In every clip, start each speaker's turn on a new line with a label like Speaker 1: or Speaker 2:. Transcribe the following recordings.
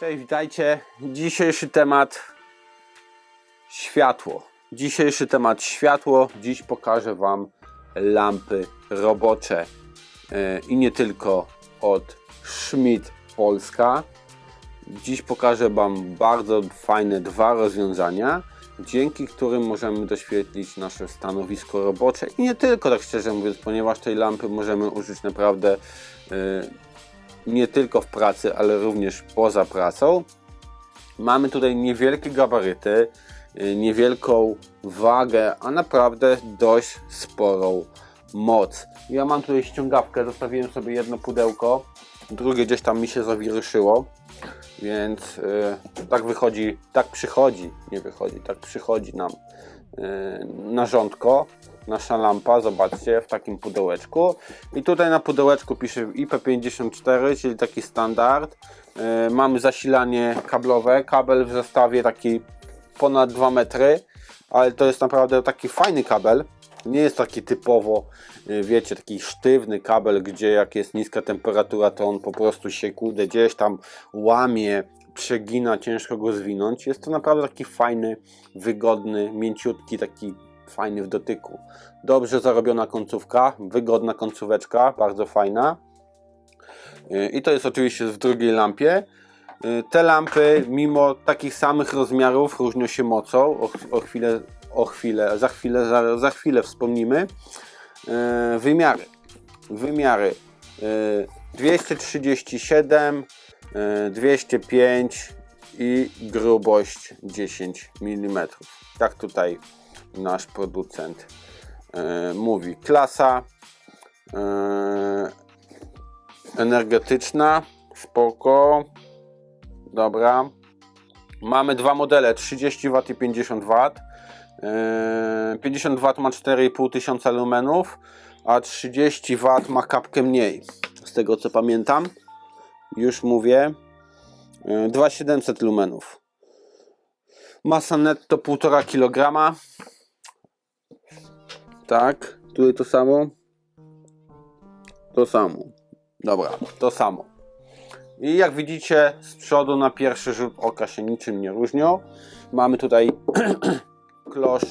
Speaker 1: Cześć, witajcie. Dzisiejszy temat światło. Dzisiejszy temat światło. Dziś pokażę Wam lampy robocze e, i nie tylko od Schmidt Polska. Dziś pokażę Wam bardzo fajne dwa rozwiązania, dzięki którym możemy doświetlić nasze stanowisko robocze i nie tylko, tak szczerze mówiąc, ponieważ tej lampy możemy użyć naprawdę e, nie tylko w pracy, ale również poza pracą. Mamy tutaj niewielkie gabaryty, y, niewielką wagę, a naprawdę dość sporą moc. Ja mam tutaj ściągawkę, zostawiłem sobie jedno pudełko, drugie gdzieś tam mi się zawiruszyło, więc yy, tak wychodzi, tak przychodzi, nie wychodzi, tak przychodzi nam yy, narządko nasza lampa, zobaczcie, w takim pudełeczku. I tutaj na pudełeczku pisze IP54, czyli taki standard. Yy, mamy zasilanie kablowe, kabel w zestawie taki ponad 2 metry, ale to jest naprawdę taki fajny kabel. Nie jest taki typowo, yy, wiecie, taki sztywny kabel, gdzie jak jest niska temperatura, to on po prostu się kude gdzieś tam łamie, przegina, ciężko go zwinąć. Jest to naprawdę taki fajny, wygodny, mięciutki, taki fajny w dotyku. Dobrze zarobiona końcówka, wygodna końcóweczka, bardzo fajna. Yy, I to jest oczywiście w drugiej lampie. Yy, Te lampy, mimo takich samych rozmiarów, różnią się mocą. O, o chwilę, o chwilę, za chwilę, za, za chwilę wspomnimy. Yy, Wymiary. Wymiary. Yy, 237, yy, 205 i grubość 10 mm. Tak tutaj nasz producent e, mówi. Klasa e, energetyczna, spoko, dobra. Mamy dwa modele, 30 W i 50 W. E, 50 W ma 4,5 tysiąca lumenów, a 30 W ma kapkę mniej. Z tego co pamiętam, już mówię, e, 2700 lumenów. Masa netto 1,5 kg. Tak, tutaj to samo. To samo. Dobra, to samo. I jak widzicie, z przodu na pierwszy rzut oka się niczym nie różnią. Mamy tutaj klosz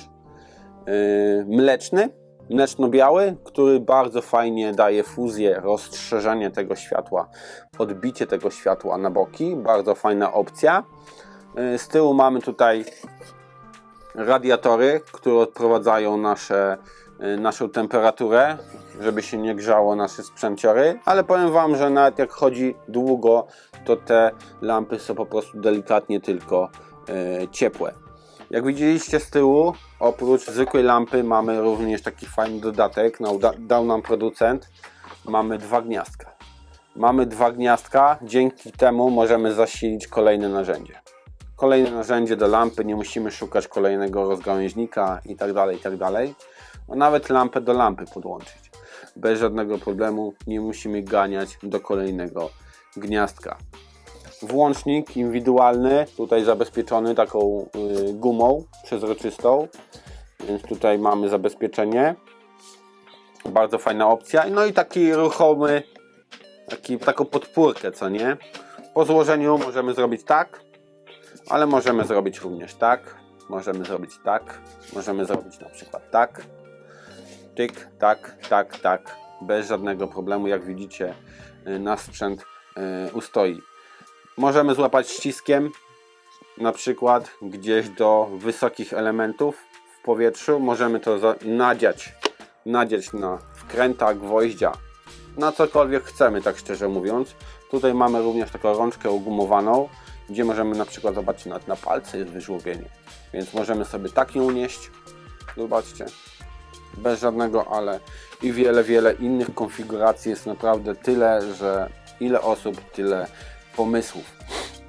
Speaker 1: yy, mleczny, mleczno-biały, który bardzo fajnie daje fuzję, rozszerzenie tego światła, odbicie tego światła na boki. Bardzo fajna opcja. Yy, z tyłu mamy tutaj radiatory, które odprowadzają nasze, y, naszą temperaturę, żeby się nie grzało nasze sprzęciory, ale powiem Wam, że nawet jak chodzi długo, to te lampy są po prostu delikatnie tylko y, ciepłe. Jak widzieliście z tyłu, oprócz zwykłej lampy mamy również taki fajny dodatek, no, da, dał nam producent, mamy dwa gniazdka. Mamy dwa gniazdka, dzięki temu możemy zasilić kolejne narzędzie kolejne narzędzie do lampy, nie musimy szukać kolejnego rozgałęźnika i tak dalej, tak dalej. A nawet lampę do lampy podłączyć. Bez żadnego problemu, nie musimy ganiać do kolejnego gniazdka. Włącznik indywidualny, tutaj zabezpieczony taką y, gumą przezroczystą, więc tutaj mamy zabezpieczenie. Bardzo fajna opcja. No i taki ruchomy, taki, taką podpórkę, co nie? Po złożeniu możemy zrobić tak, ale możemy zrobić również tak, możemy zrobić tak, możemy zrobić na przykład tak, tyk, tak, tak, tak, bez żadnego problemu, jak widzicie y, nasz sprzęt y, ustoi. Możemy złapać ściskiem, na przykład gdzieś do wysokich elementów w powietrzu, możemy to nadziać, nadziać na wkręta, gwoździa, na cokolwiek chcemy, tak szczerze mówiąc. Tutaj mamy również taką rączkę ugumowaną, gdzie możemy na przykład zobaczyć nawet na palce jest wyżłobienie. Więc możemy sobie tak ją nieść. Zobaczcie. Bez żadnego ale. I wiele, wiele innych konfiguracji jest naprawdę tyle, że ile osób, tyle pomysłów.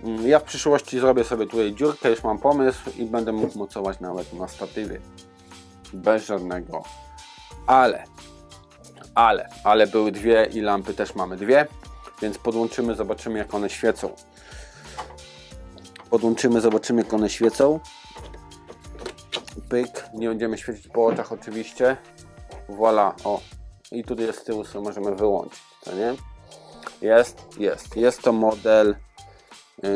Speaker 1: Mm, Ja w przyszłości zrobię sobie tutaj dziurkę, już mam pomysł i będę mógł mocować nawet na statywie. Bez żadnego ale. Ale, ale były dwie i lampy też mamy dwie, więc podłączymy, zobaczymy jak one świecą podłączymy, zobaczymy jak one świecą. Pyk, nie będziemy świecić po oczach oczywiście. Voila, o. I tutaj z tyłu, co możemy wyłączyć, to nie? Jest, jest. Jest to model yy,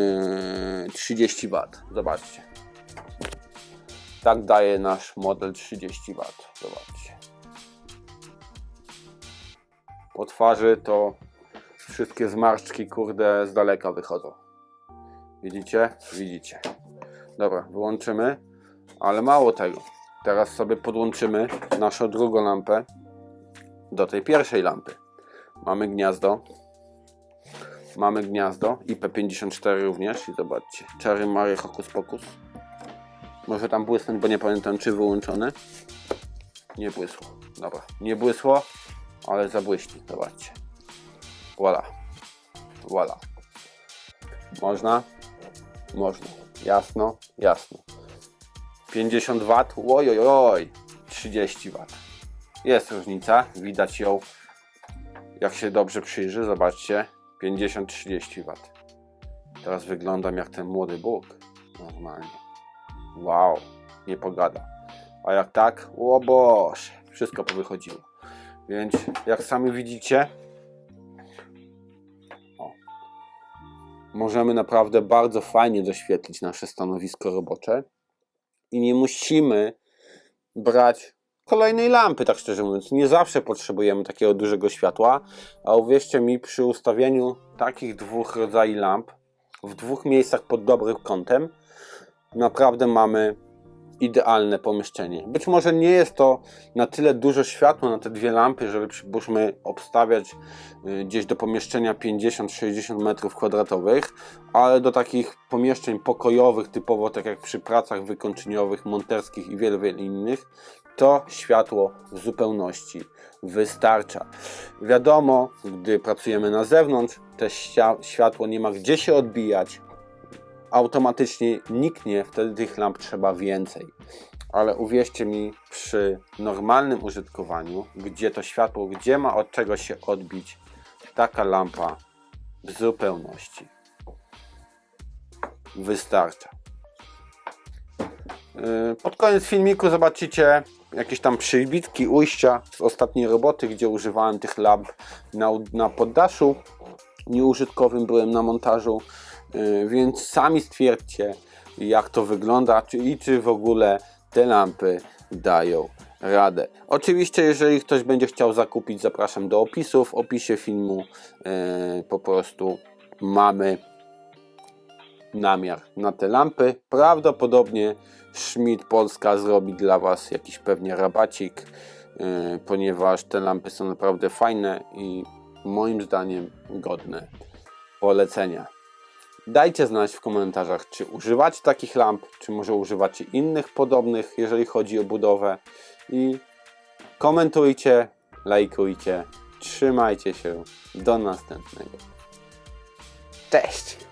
Speaker 1: 30 W. Zobaczcie. Tak daje nasz model 30 W. Zobaczcie. Po twarzy to wszystkie zmarszczki, kurde, z daleka wychodzą. Widzicie? Widzicie. Dobra, wyłączymy. Ale mało tego. Teraz sobie podłączymy naszą drugą lampę do tej pierwszej lampy. Mamy gniazdo. Mamy gniazdo IP54 również i zobaczcie. Czary Mary Hokus Pokus. Może tam błysnąć, bo nie pamiętam czy wyłączony. Nie błysło. Dobra, nie błysło, ale zabłyśni. Zobaczcie. Voila. Voila. Można? Można. Jasno? Jasno. 50 W. Oj, oj, oj. 30 W. Jest różnica. Widać ją, jak się dobrze przyjrzy. Zobaczcie. 50-30 W. Teraz wyglądam jak ten młody Bóg. Normalnie. Wow. Nie pogada. A jak tak? O Boże. Wszystko powychodziło. Więc jak sami widzicie, możemy naprawdę bardzo fajnie doświetlić nasze stanowisko robocze i nie musimy brać kolejnej lampy, tak szczerze mówiąc. Nie zawsze potrzebujemy takiego dużego światła, a uwierzcie mi, przy ustawieniu takich dwóch rodzajów lamp w dwóch miejscach pod dobrym kątem, naprawdę mamy idealne pomieszczenie. Być może nie jest to na tyle dużo światła na te dwie lampy, żeby przypuśćmy obstawiać y, gdzieś do pomieszczenia 50-60 metrów kwadratowych, ale do takich pomieszczeń pokojowych, typowo tak jak przy pracach wykończeniowych, monterskich i wiele, wiele innych, to światło w zupełności wystarcza. Wiadomo, gdy pracujemy na zewnątrz, ścia- światło nie ma gdzie się odbijać, automatycznie niknie, wtedy tych lamp trzeba więcej. Ale uwierzcie mi, przy normalnym użytkowaniu, gdzie to światło, gdzie ma od czego się odbić, taka lampa w zupełności wystarcza. Yy, Pod koniec filmiku zobaczycie jakieś tam przybitki, ujścia z ostatniej roboty, gdzie używałem tych lamp na, na poddaszu nieużytkowym, byłem na montażu, więc sami stwierdźcie jak to wygląda czy, i czy w ogóle te lampy dają radę. Oczywiście jeżeli ktoś będzie chciał zakupić, zapraszam do opisu. W opisie filmu yy, po prostu mamy namiar na te lampy. Prawdopodobnie Schmidt Polska zrobi dla Was jakiś pewnie rabacik, yy, ponieważ te lampy są naprawdę fajne i moim zdaniem godne polecenia. Dajcie znać w komentarzach, czy używacie takich lamp, czy może używacie innych podobnych, jeżeli chodzi o budowę. I komentujcie, lajkujcie. Trzymajcie się. Do następnego. Cześć!